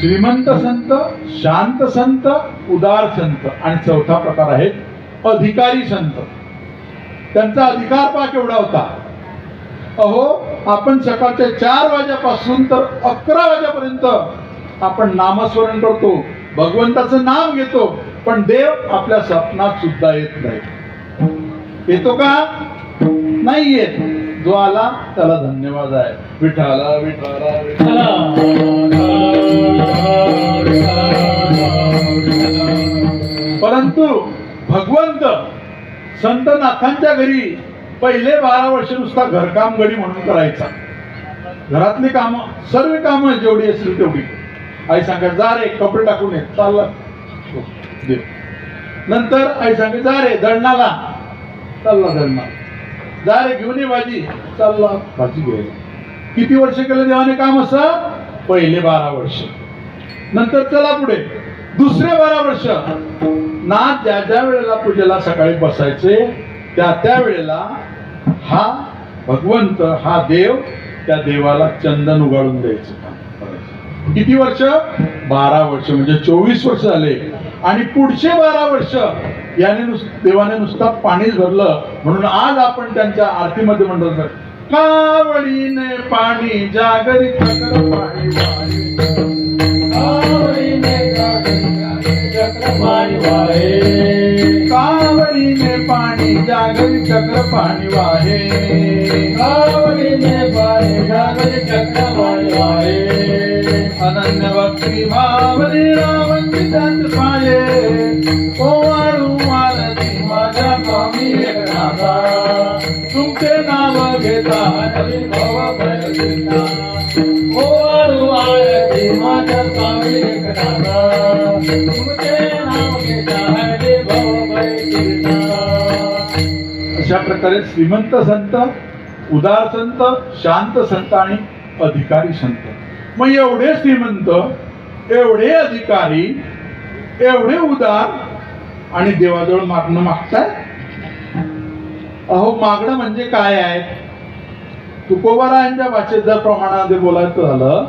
श्रीमंत संत शांत संत उदार संत आणि चौथा प्रकार आहे अधिकारी संत. त्यांचा अधिकार पा केवढा होता? अहो आपण सकाळच्या चार वाजेपासून तर अकरा वाजेपर्यंत आपण नामस्मरण करतो भगवंताचं नाम घेतो पण देव आपल्या स्वप्नात सुद्धा येत नाही. येतो का? नाही येत जो आला त्याला धन्यवाद आहे. विठाला विठाला विठाला परंतु भगवंत संत नाथांच्या घरी पहिले बारा वर्ष नुसता घरकाम गडी म्हणून करायचा. घरातली कामं सर्व कामं जेवढी असतील तेवढी. आई सांगा जा रे कपडे टाकून ये चालला हो, दे. नंतर आई सांगे जा रे दळणाला. चालला दळणाला जाय घेऊन ये भाजी. चालला भाजी घ्यायला. किती वर्ष केलं देवाने काम असं? पहिले बारा वर्ष. नंतर चला पुढे. दुसरे बारा वर्ष. ना ज्या ज्या वेळेला पूजेला सकाळी बसायचे त्या त्या वेळेला हा भगवंत हा देव त्या देवाला चंदन उगाळून द्यायचं. किती वर्ष? बारा वर्ष म्हणजे चोवीस वर्ष झाले. आणि पुढचे बारा वर्ष याने नुस देवाने नुसता पाणीच भरलं म्हणून आज आपण त्यांच्या आरतीमध्ये म्हणतो कावडीने पाणी जागरी चक्र पाणी वाहे. कावडीने पाणी जागरी चक्र पाणी वाहे. अनन्य भक्ती भावने अशा प्रकारे श्रीमंत संत उदार संत शांत संत आणि अधिकारी संत. मग एवढे श्रीमंत एवढे अधिकारी एवढे उदार आणि देवाजवळ मागणं मागताय? अहो मागणं म्हणजे काय आहे? तुकोबारायांच्या भाषेत जर प्रमाणामध्ये बोलायचं झालं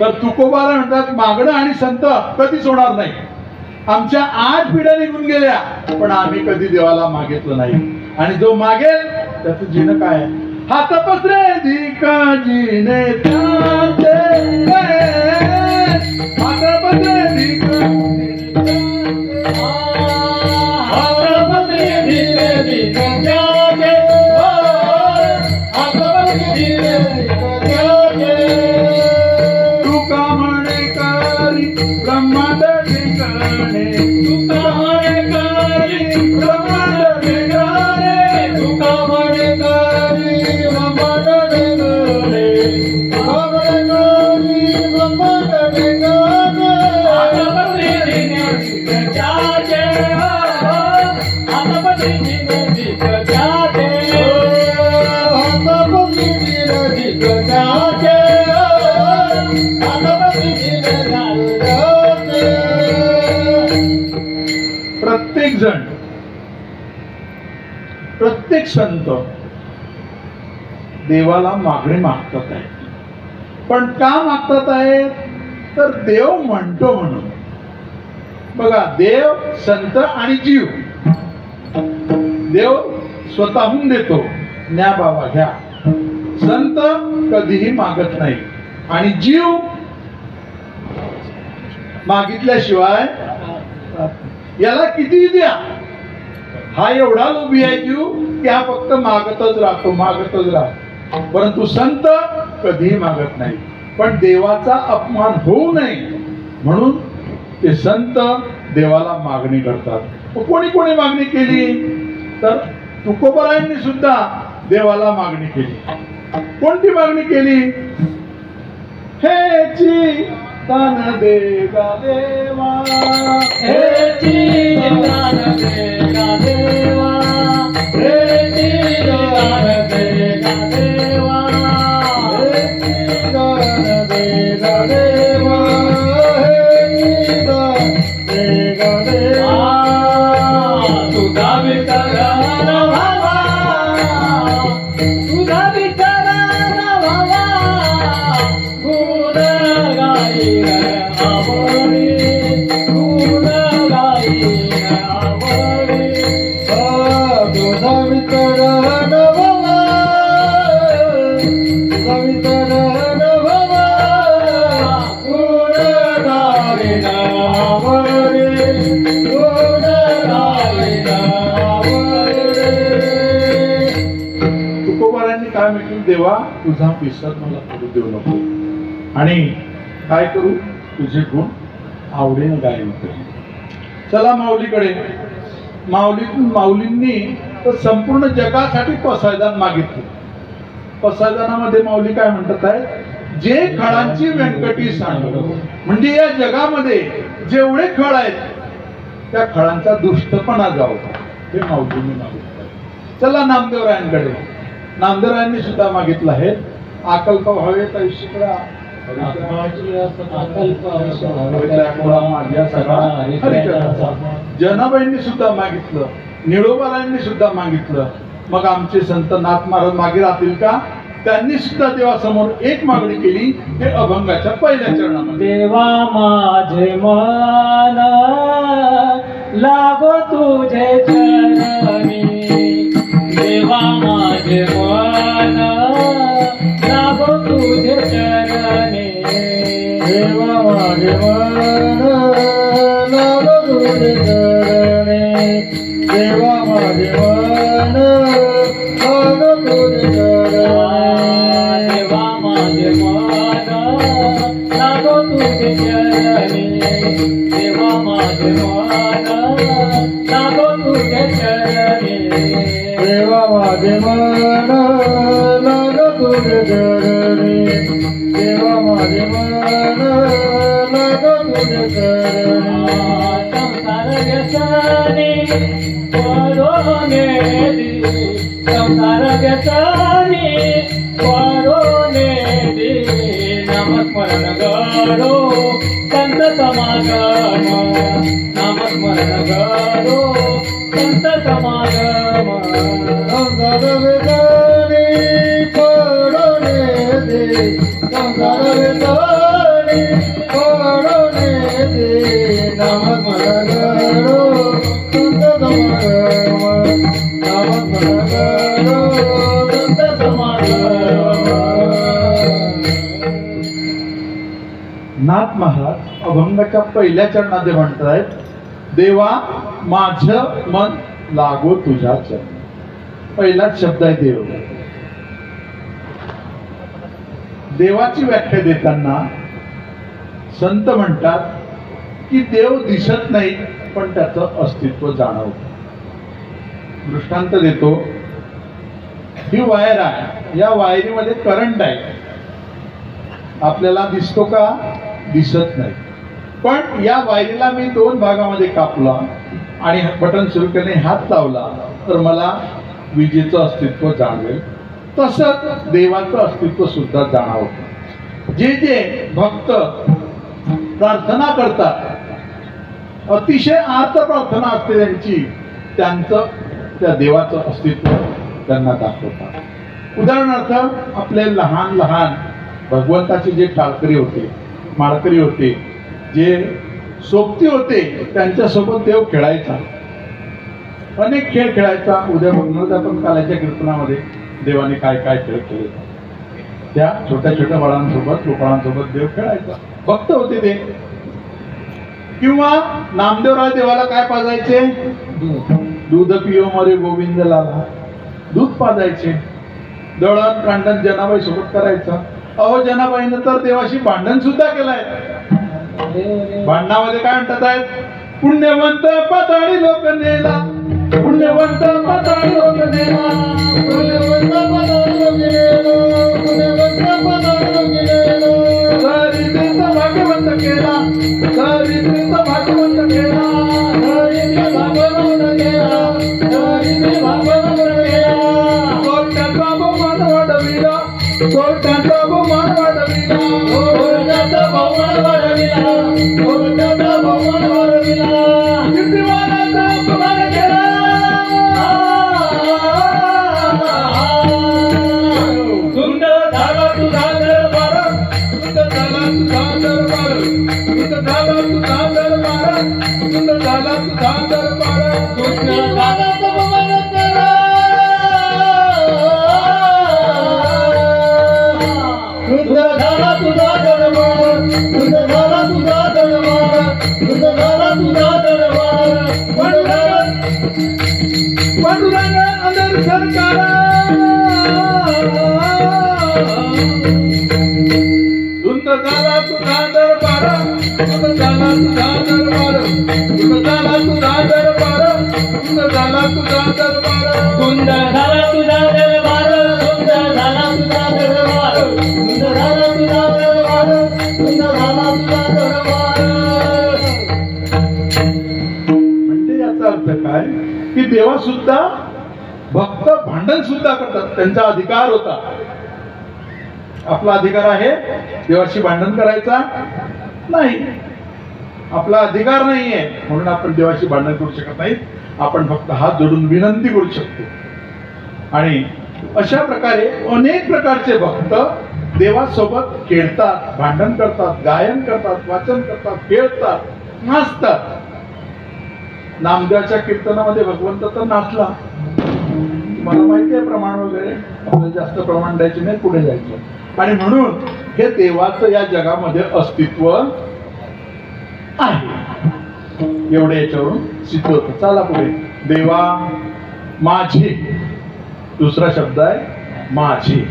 तर तुकोबारा म्हणतात मागणं आणि संत कधीच होणार नाही. आमच्या आठ पिढ्या निघून गेल्या पण आम्ही कधी देवाला मागितलं नाही. आणि जो मागेल त्याच जिन काय? आहे? हात पसरे जिने त्याचे हात पसरे प्रत्येक जण प्रत्येक संत देवाला मागणी मागतात आहे पण का मागतात आहे तर देव म्हणतो म्हणून. बघा देव संत आणि जीव. देव स्वतःहून देतो. न्या बाबा घ्या. संत कधीही मागत नाही. आणि जीव मागितल्याशिवाय याला किती द्या. हा एवढा लोभी आहे जीव की हा फक्त मागतच राहतो मागतच राहतो. परंतु संत कधीही मागत नाही. पण देवाचा अपमान होऊ नये. म्हणून ते संत देवाला मागणी करतात. कोणी कोणी मागणी केली? तर तुकोबरायांनी सुद्धा देवाला मागणी केली. कोणती मागणी केली? हेची दान दे गा देवा हेची तुझा मला करू देऊ नको. आणि काय करू? तुझे गुण आवडेल गायन चला माऊलीकडे. माऊली माऊलींनी तर संपूर्ण जगासाठी पसायदान मागितलं. पसायदानामध्ये माऊली काय म्हणतात आहे? जे खळांची व्यंकटी सांग म्हणजे या जगामध्ये जेवढे खळ आहेत त्या खळांचा दुष्टपणा जावं. हे माऊलींनी मागितलं. चला नामदेवरायांकडे. नामदेवरायांनी सुद्धा मागितलं आहे. आकल्प माझ्या सगळा हरिकथा. जनाबाईंनी सुद्धा मागितलं. निळोबारायांनी सुद्धा मागितलं. मग आमचे संत नाथ महाराज मागे राहतील का? त्यांनी सुद्धा देवासमोर एक मागणी केली हे अभंगाच्या पहिल्या चरणामध्ये. देवा माझे मन लागो तुझे चरणी. देवा माझे मन. अभिमान नाम दूर करणे देवा माझे मन नाम दूर करणे देवा माझे मन नाम तुझे चरणे देवा माझे मन नाम संसार व्यसनी परोने संसार व्यसनी परोने नामस्मरण गडो संत समागम नामस्मरण गडो महाराज अभंगाच्या पहिल्या चरणात म्हणतायत देवा माझ मन लागो तुझ्या चरण. पहिलाच शब्द आहे देव. देवाची व्याख्या देताना संत म्हणतात की देव दिसत नाही पण त्याचं अस्तित्व जाणवत. दृष्टांत देतो. ही वायर आहे. या वायरीमध्ये करंट आहे. आपल्याला दिसतो का? दिसत नाही. पण या वायरीला मी दोन भागामध्ये कापला आणि बटन सुरू केले हात लावला. तर मला विजेचं अस्तित्व जाणवेल. तसंच देवाचं अस्तित्व सुद्धा जाणवतं. जे जे भक्त प्रार्थना करतात अतिशय आर्त प्रार्थना असते त्यांची त्यांचं त्या देवाचं अस्तित्व त्यांना दाखवतात. उदाहरणार्थ आपले लहान लहान भगवंताचे जे ठाकरे होते माळकरी होते जे सोबती होते त्यांच्यासोबत देव खेळायचा. अनेक खेळ खेळायचा. उद्या बघणार आपण कालाच्या कीर्तनामध्ये देवाने काय काय खेळ केले त्या छोट्या छोट्या बाळांसोबत लोकांसोबत देव खेळायचा. भक्त होते ते. किंवा नामदेवराव देवाला काय पाजायचे? दूध पिओ मरे गोविंद लाला दूध पाजायचे. दळण कांडण जनाबाई सोबत करायचं. अहो जनाबाईनं तर देवाशी भांडण सुद्धा केलंय. भांडणामध्ये काय म्हणतात आहेत? पुण्यवंत पाताळी लोक नेला. पुण्यवंत पाताळी लोक नेला. पुण्यवंत पाताळी लोक नेला. पुण्यवंत पाताळी लोक नेला. दरिद्रीचा भाग्यवंत केला. दरिद्रीचा Oh. की सुद्धा भक्त भांडण सुद्धा करतात. त्यांचा अधिकार होता. आपला अधिकार आहे देवाशी भांडण करायचा? नाही. आपला अधिकार नाहीये. म्हणून आपण देवाशी भांडण करू शकत नाही आपण फक्त हात जोडून विनंती करू शकतो. आणि अशा प्रकारे अनेक प्रकारचे भक्त देवासोबत खेळतात भांडण करतात गायन करतात वाचन करतात खेळतात नाचतात. नामदेवाच्या कीर्तनामध्ये भगवंत तर नाचला. मला माहिती आहे प्रमाण वगैरे? आपल्याला जास्त प्रमाण द्यायचे नाही पुढे जायचं आणि म्हणून हे देवाचं या जगामध्ये अस्तित्व आहे. एवढे याच्यावरून सिद्ध होतं. चला पुढे. देवा माझे. दुसरा शब्द आहे माझे.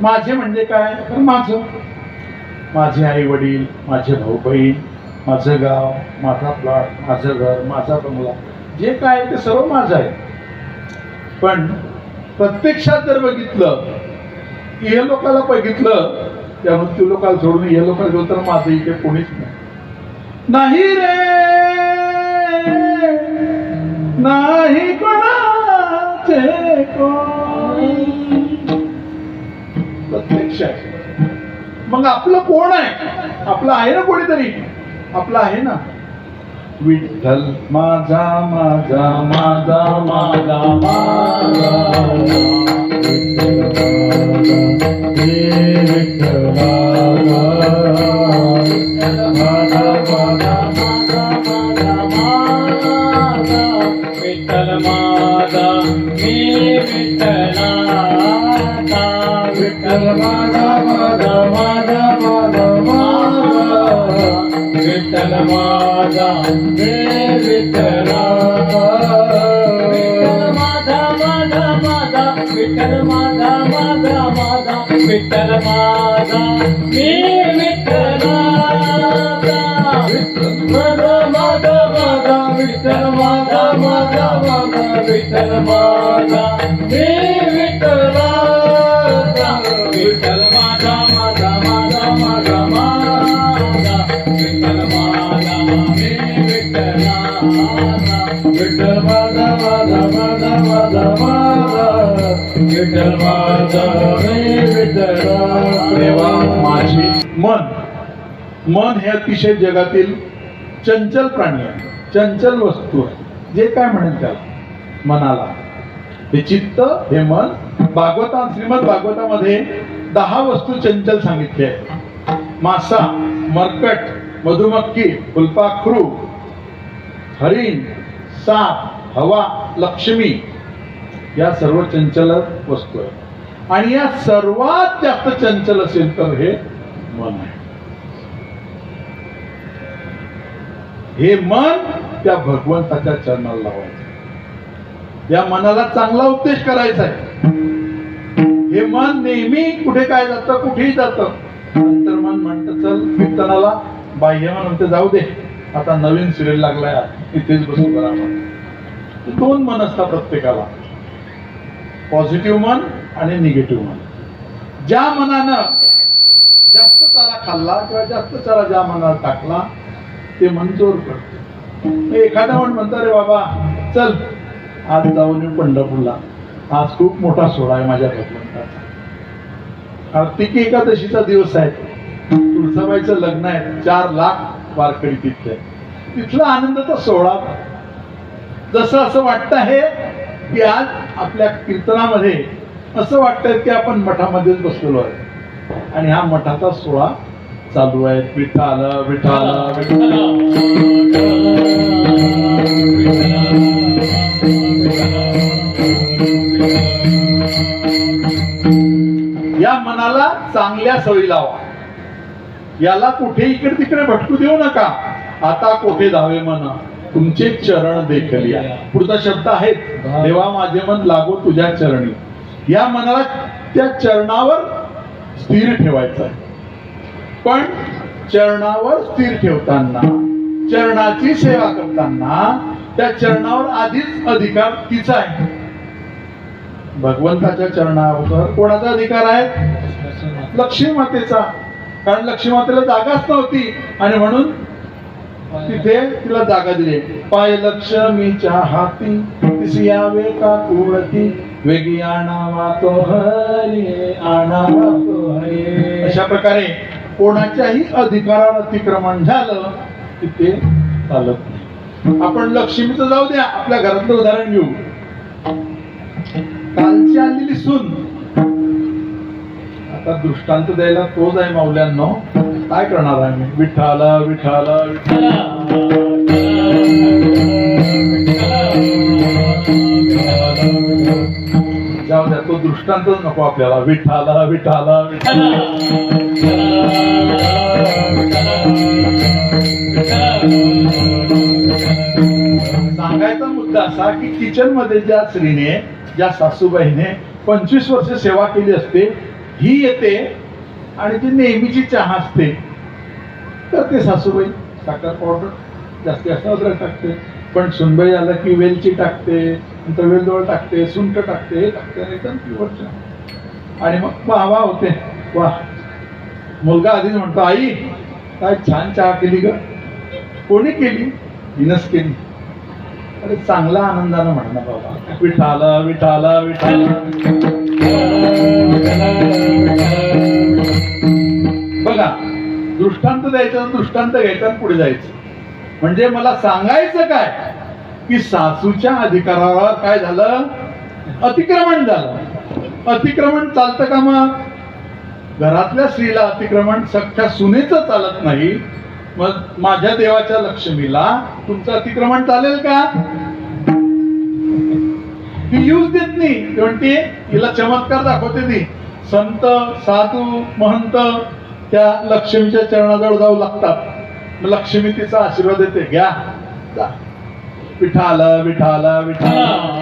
माझे म्हणजे काय? तर माझं. माझे आई वडील माझे भाऊ बहीण माझं गाव माझा प्लॉट माझं घर माझा बंगला जे काय आहे ते सर्व माझं आहे. पण प्रत्यक्षात जर बघितलं की हे लोकाला बघितलं त्या मृत्यू लोकांना सोडून हे लोकांना गेलं तर माझं इथे कोणीच नाही. नाही रे! नाही कोणाचे प्रत्यक्ष आहे. मग आपलं कोण आहे? आपलं आहे ना कोणीतरी? आपलं आहे ना? विठ्ठल माझा माझा माझा माझा माझा. विठ्ठल माझा माझा विठ्ठल माझा माझा माझा विठ्ठल माझा मी विठ्ठलाचा माझा माझा माझा विठ्ठल माझा माझा माझा विठ्ठल माझा देवा मन मन हे अतिशय जगातील चंचल प्राणी आहे. चंचल वस्तू आहे. जे काय म्हणेल त्याला? मनाला. हे चित्त हे मन भागवता श्रीमद भागवतामध्ये दहा वस्तू चंचल सांगितले आहेत. मासा मरकट मधुमक्खी फुलपाखरू हरिण साप हवा लक्ष्मी या सर्व चंचल वस्तू आहेत. आणि या सर्वात जास्त चंचल असेल तर हे मन आहे. हे मन त्या भगवंताच्या चरणाला लावायचं. या मनाला चांगला उपदेश करायचा आहे. हे मन नेहमी कुठे काय जातं कुठेही जातं. नंतर मन म्हणतं चल कीर्तनाला बाह्य मन म्हणते जाऊ दे आता नवीन सिरियल लागलाय इथेच बसू करा दोन मन असतात प्रत्येकाला. पॉझिटिव्ह मन आणि निगेटिव्ह मन. ज्या मनानं जास्त चारा खाल्ला किंवा जास्त चारा ज्या मनाला टाकला ते मन जोर करते. एखादा म्हण म्हणतो रे बाबा चल आज जाऊन येऊ पंढरपूरला. आज खूप मोठा सोहळा आहे माझ्या भगवंताचा. कार्तिकी एकादशीचा दिवस आहे तुळसाबाईचं लग्न आहे. चार लाख वारकरी तिथले आहेत. तिथला आनंदाचा सोहळा जसं असं वाटतं हे की आज आपल्या कीर्तनामध्ये असं वाटतंय की आपण मठामध्येच बसलेलो आहे. आणि हा मठाचा सोहळा चालू आहे. विठाल विठाल विठाल या मनाला चांगल्या सवयी लावा. याला कुठे इकडे तिकडे भटकू देऊ नका. आता कोठे धावे मना. तुमचे चरण देखलिया पुढचा शब्द आहे देवा माझे मन लागो तुझ्या चरणी. या मनाला त्या चरणावर स्थिर ठेवायचं आहे. पण चरणावर स्थिर ठेवताना चरणाची सेवा करताना त्या चरणावर आधीच अधिकार तिचा आहे. भगवंताच्या चरणावर कोणाचा अधिकार आहे? लक्ष्मी मातेचा. कारण लक्ष्मी मातेला जागाच नव्हती. आणि म्हणून तिथे तिला जागा दिली. पाय लक्ष्मीच्या हाती तिसी यावे का कुळती वेगी आणावा तो हरी आणावा तो हरी. अशा प्रकारे कोणाच्याही अधिकारावर अतिक्रमण झालं तिथे चालत नाही. आपण लक्ष्मीचं जाऊ द्या. आपल्या घरातलं उदाहरण घेऊ. कालची आलेली सून आता दृष्टांत द्यायला तोच आहे माऊल्यांनो. काय करणार आहे मी? विठाला विठाला जाऊ द्या तो दृष्टांतच नको आपल्याला. विठाला विठाला विठाला सांगायचा मुद्दा असा की किचनमध्ये ज्या स्त्रीने ज्या सासूबाईने पंचवीस वर्ष सेवा केली असते ही येते आणि ती नेहमीची चहा असते तर ते सासूबाई साखर पावडर जास्ती असं अद्रक टाकते. पण सुनबाई आलं की वेलची टाकते नंतर वेलदोळ टाकते सुंठ टाकते हे टाकते आणि एकदम प्युअर चहा. आणि मग वा वा होते वा मुलगा आधीच म्हणतो आई काय छान चहा केली ग. कोणी केली? हिनच केली. अरे चांगला आनंदानं म्हणणं बाबा. विठाला विठाला विठाला. बघा दृष्टांत द्यायचं दृष्टांत घ्यायचा पुढे जायचं. म्हणजे मला सांगायचं काय? की सासूच्या अधिकारावर काय झालं? अतिक्रमण झालं. अतिक्रमण चालतं का मग? घरातल्या स्त्रीला अतिक्रमण सख्या सुनेचं चालत नाही. मग माझ्या देवाच्या लक्ष्मीला तुमचं अतिक्रमण चालेल का? ती यूज देत नाही. ती म्हणते हिला चमत्कार दाखवते ती. संत साधू महंत त्या लक्ष्मीच्या चरणाजवळ जाऊ लागतात. लक्ष्मी तिचा आशीर्वाद देते. घ्या. विठाल. विठाला विठाला विठाला.